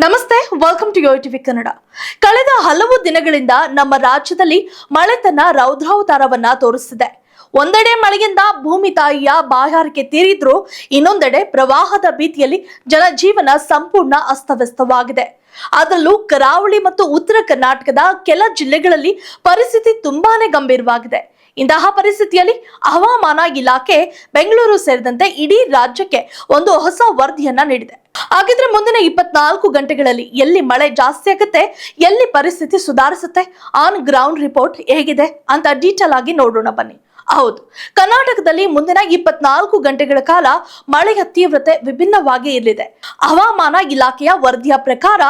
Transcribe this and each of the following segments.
Welcome to your TV Kannada ಕಳೆದ ಹಲವು ದಿನಗಳಿಂದ ನಮ್ಮ ರಾಜ್ಯದಲ್ಲಿ ಮಳೆ ತನ್ನ ರೌದ್ರಾವತಾರವನ್ನ ತೋರಿಸಿದೆ ಒಂದೆಡೆ ಮಳೆಯಿಂದ ಭೂಮಿ ತಾಯಿಯ ಬಾಯಾರಿಕೆ ತೀರಿದ್ರು ಇನ್ನೊಂದೆಡೆ ಪ್ರವಾಹದ ಭೀತಿಯಲ್ಲಿ ಜನಜೀವನ ಸಂಪೂರ್ಣ ಅಸ್ತವ್ಯಸ್ತವಾಗಿದೆ. ಅದರಲ್ಲೂ ಕರಾವಳಿ ಮತ್ತು ಉತ್ತರ ಕರ್ನಾಟಕದ ಕೆಲ ಜಿಲ್ಲೆಗಳಲ್ಲಿ ಪರಿಸ್ಥಿತಿ ತುಂಬಾನೇ ಗಂಭೀರವಾಗಿದೆ. ಇಂತಹ ಪರಿಸ್ಥಿತಿಯಲ್ಲಿ ಹವಾಮಾನ ಇಲಾಖೆ ಬೆಂಗಳೂರು ಸೇರಿದಂತೆ ಇಡೀ ರಾಜ್ಯಕ್ಕೆ ಒಂದು ಹೊಸ ವರದಿಯನ್ನ ನೀಡಿದೆ. ಹಾಗಿದ್ರೆ ಮುಂದಿನ ಇಪ್ಪತ್ನಾಲ್ಕು ಗಂಟೆಗಳಲ್ಲಿ ಎಲ್ಲಿ ಮಳೆ ಜಾಸ್ತಿ ಆಗುತ್ತೆ, ಎಲ್ಲಿ ಪರಿಸ್ಥಿತಿ ಸುಧಾರಿಸುತ್ತೆ ಆನ್ ಗ್ರೌಂಡ್ ರಿಪೋರ್ಟ್ ಹೇಗಿದೆ ಅಂತ ಡೀಟೇಲ್ ಆಗಿ ನೋಡೋಣ ಬನ್ನಿ. ಹೌದು. ಕರ್ನಾಟಕದಲ್ಲಿ ಮುಂದಿನ ಇಪ್ಪತ್ನಾಲ್ಕು ಗಂಟೆಗಳ ಕಾಲ ಮಳೆಯ ತೀವ್ರತೆ ವಿಭಿನ್ನವಾಗಿ ಇರಲಿದೆ. ಹವಾಮಾನ ಇಲಾಖೆಯ ವರದಿಯ ಪ್ರಕಾರ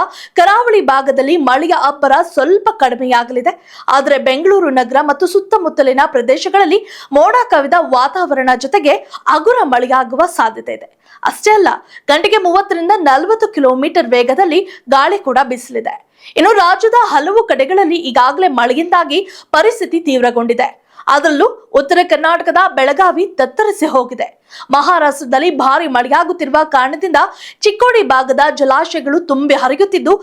ಕರಾವಳಿ ಭಾಗದಲ್ಲಿ ಮಳೆಯ ಅಬ್ಬರ ಸ್ವಲ್ಪ ಕಡಿಮೆಯಾಗಲಿದೆ. ಆದರೆ ಬೆಂಗಳೂರು ನಗರ ಮತ್ತು ಸುತ್ತಮುತ್ತಲಿನ ಪ್ರದೇಶಗಳಲ್ಲಿ ಮೋಡ ಕವಿದ ವಾತಾವರಣ ಜೊತೆಗೆ ಹಗುರ ಮಳೆಯಾಗುವ ಸಾಧ್ಯತೆ ಇದೆ. ಅಷ್ಟೇ ಅಲ್ಲ, ಗಂಟೆಗೆ ಮೂವತ್ತರಿಂದ ನಲವತ್ತು ಕಿಲೋಮೀಟರ್ ವೇಗದಲ್ಲಿ ಗಾಳಿ ಕೂಡ ಬೀಸಲಿದೆ. ಇನ್ನು ರಾಜ್ಯದ ಹಲವು ಕಡೆಗಳಲ್ಲಿ ಈಗಾಗಲೇ ಮಳೆಯಿಂದಾಗಿ ಪರಿಸ್ಥಿತಿ ತೀವ್ರಗೊಂಡಿದೆ. ಅದರಲ್ಲೂ ಉತ್ತರ ಕರ್ನಾಟಕದ ಬೆಳಗಾವಿ ತತ್ತರಿಸಿ ಹೋಗಿದೆ. ಮಹಾರಾಷ್ಟ್ರದಲ್ಲಿ ಭಾರಿ ಮಳೆಯಾಗುತ್ತಿರುವ ಕಾರಣದಿಂದ ಚಿಕ್ಕೋಡಿ ಭಾಗದ ಜಲಾಶಯಗಳು ತುಂಬಿ ಹರಿಯುತ್ತಿದ್ದು,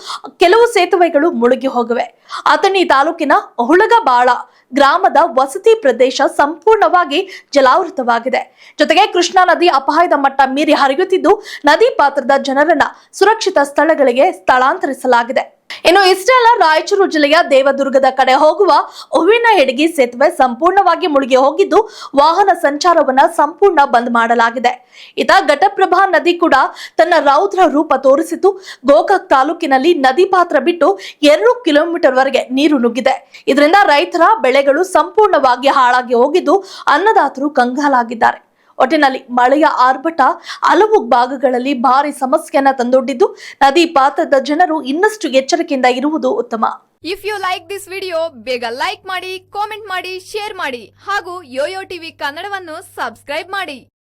ಕೆಲವು ಸೇತುವೆಗಳು ಮುಳುಗಿ ಹೋಗಿವೆ. ಅಥಣಿ ತಾಲೂಕಿನ ಹುಳಗಬಾಳ ಗ್ರಾಮದ ವಸತಿ ಪ್ರದೇಶ ಸಂಪೂರ್ಣವಾಗಿ ಜಲಾವೃತವಾಗಿದೆ. ಜೊತೆಗೆ ಕೃಷ್ಣಾ ನದಿ ಅಪಾಯದ ಮಟ್ಟ ಮೀರಿ ಹರಿಯುತ್ತಿದ್ದು, ನದಿ ಪಾತ್ರದ ಜನರನ್ನ ಸುರಕ್ಷಿತ ಸ್ಥಳಗಳಿಗೆ ಸ್ಥಳಾಂತರಿಸಲಾಗಿದೆ. ಇನ್ನು ಇಷ್ಟೇ ಅಲ್ಲ ರಾಯಚೂರು ಜಿಲ್ಲೆಯ ದೇವದುರ್ಗದ ಕಡೆ ಹೋಗುವ ಹೂವಿನ ಹೆಡಗಿ ಸೇತುವೆ ಸಂಪೂರ್ಣವಾಗಿ ಮುಳುಗಿ ಹೋಗಿದ್ದು ವಾಹನ ಸಂಚಾರವನ್ನ ಸಂಪೂರ್ಣ ಬಂದ್ ಮಾಡಲಾಗಿದೆ. ಇತ ಘಟಪ್ರಭಾ ನದಿ ಕೂಡ ತನ್ನ ರೌದ್ರ ರೂಪ ತೋರಿಸಿತು ಗೋಕಾಕ್ ತಾಲೂಕಿನಲ್ಲಿ ನದಿ ಪಾತ್ರ ಬಿಟ್ಟು ಎರಡು ಕಿಲೋಮೀಟರ್ ವರೆಗೆ ನೀರು ನುಗ್ಗಿದೆ. ಇದರಿಂದ ರೈತರ ಬೆಳೆಗಳು ಸಂಪೂರ್ಣವಾಗಿ ಹಾಳಾಗಿ ಹೋಗಿದ್ದು ಅನ್ನದಾತರು ಕಂಗಾಲಾಗಿದ್ದಾರೆ. ಒಟ್ಟಿನಲ್ಲಿ ಮಳೆಯ ಆರ್ಭಟ ಹಲವು ಭಾಗಗಳಲ್ಲಿ ಭಾರಿ ಸಮಸ್ಯೆಯನ್ನ ತಂದೊಡ್ಡಿದ್ದು, ನದಿ ಪಾತ್ರದ ಜನರು ಇನ್ನಷ್ಟು ಎಚ್ಚರಿಕೆಯಿಂದ ಇರುವುದು ಉತ್ತಮ. If you like this video ಬೇಗ ಲೈಕ್ ಮಾಡಿ ಕಾಮೆಂಟ್ ಮಾಡಿ ಶೇರ್ ಮಾಡಿ ಹಾಗೂ ಯೋಯೋ ಟಿವಿ ಕನ್ನಡವನ್ನು ಸಬ್ಸ್ಕ್ರೈಬ್ ಮಾಡಿ.